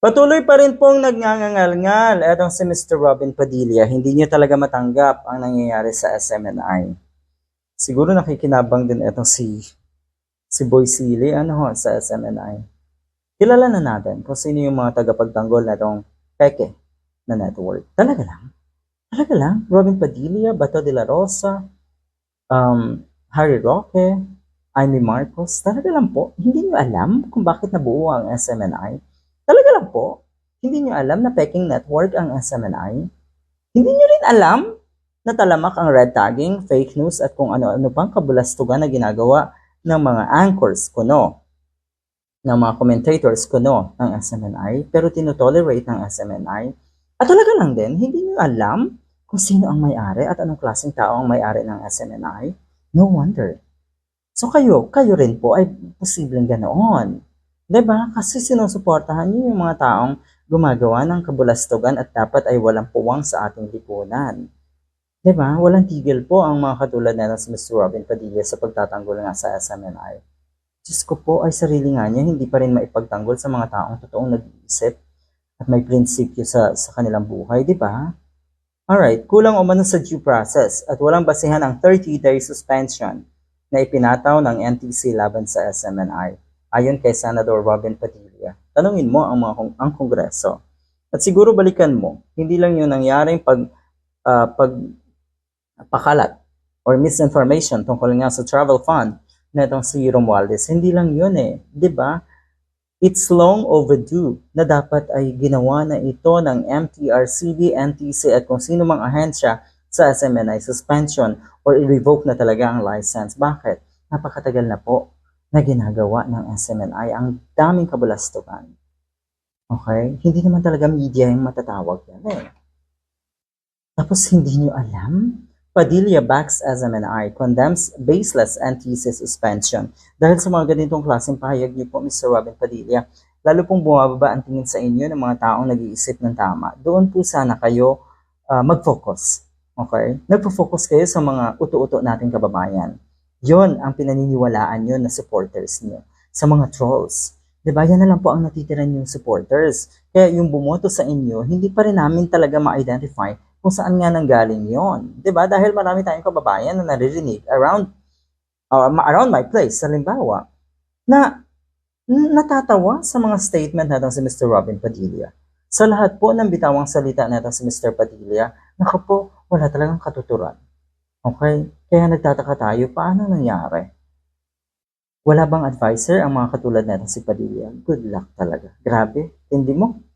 Patuloy pa rin pong nagngangangal-ngal etong si Mr. Robin Padilla. Hindi niya talaga matanggap ang nangyayari sa SMNI. Siguro nakikinabang din etong si si Boy Silly ano ho, sa SMNI. Kilala na natin kung sino yung mga tagapagtanggol na itong peke na network. Talaga lang. Talaga lang. Robin Padilla, Bato de la Rosa, um, Harry Roque, Amy Marcos. Talaga lang po. Hindi niyo alam kung bakit nabuo ang SMNI. Talaga lang po, hindi nyo alam na peking network ang SMNI? Hindi nyo rin alam na talamak ang red tagging, fake news at kung ano-ano pang kabulastugan na ginagawa ng mga anchors kuno, ng mga commentators kuno ng SMNI, pero tinotolerate ng SMNI. At talaga lang din, hindi nyo alam kung sino ang may-ari at anong klaseng tao ang may-ari ng SMNI? No wonder. So kayo, kayo rin po ay posibleng ganoon. 'Di ba? Kasi sinusuportahan niyo yung mga taong gumagawa ng kabulastugan at dapat ay walang puwang sa ating lipunan. 'Di ba? Walang tigil po ang mga katulad na si Mr. Robin Padilla sa pagtatanggol nga sa SMNI. Diyos ko po ay sarili nga niya, hindi pa rin maipagtanggol sa mga taong totoong nag-iisip at may prinsipyo sa, sa kanilang buhay, di ba? Alright, kulang umano sa due process at walang basihan ang 30-day suspension na ipinataw ng NTC laban sa SMNI ayon kay Senador Robin Padilla. Tanungin mo ang mga ang Kongreso. At siguro balikan mo, hindi lang yung nangyaring pag uh, pag pakalat or misinformation tungkol nga sa travel fund na itong si Romualdez. Hindi lang yun eh, 'di ba? It's long overdue na dapat ay ginawa na ito ng MTRCB, NTC at kung sino mang ahensya sa SMNI suspension or i-revoke na talaga ang license. Bakit? Napakatagal na po na ginagawa ng SMNI ang daming kabulastugan. Okay? Hindi naman talaga media yung matatawag yan eh. Tapos hindi nyo alam? Padilla backs SMNI, condemns baseless NTC suspension. Dahil sa mga ganitong klaseng pahayag niyo po, Mr. Robin Padilla, lalo pong bumababa ang tingin sa inyo ng mga taong nag-iisip ng tama. Doon po sana kayo uh, mag-focus. Okay? Nagpo-focus kayo sa mga uto-uto nating kababayan. Yon ang pinaniniwalaan nyo na supporters nyo. Sa mga trolls. Diba? Yan na lang po ang natitira yung supporters. Kaya yung bumoto sa inyo, hindi pa rin namin talaga ma-identify kung saan nga nanggaling yon. ba? Dahil marami tayong kababayan na naririnig around uh, around my place, halimbawa, na natatawa sa mga statement natin si Mr. Robin Padilla. Sa lahat po ng bitawang salita natin si Mr. Padilla, naku po, wala talagang katuturan. Okay? Kaya nagtataka tayo, paano nangyari? Wala bang advisor ang mga katulad natin si Padilla? Good luck talaga. Grabe, hindi mo.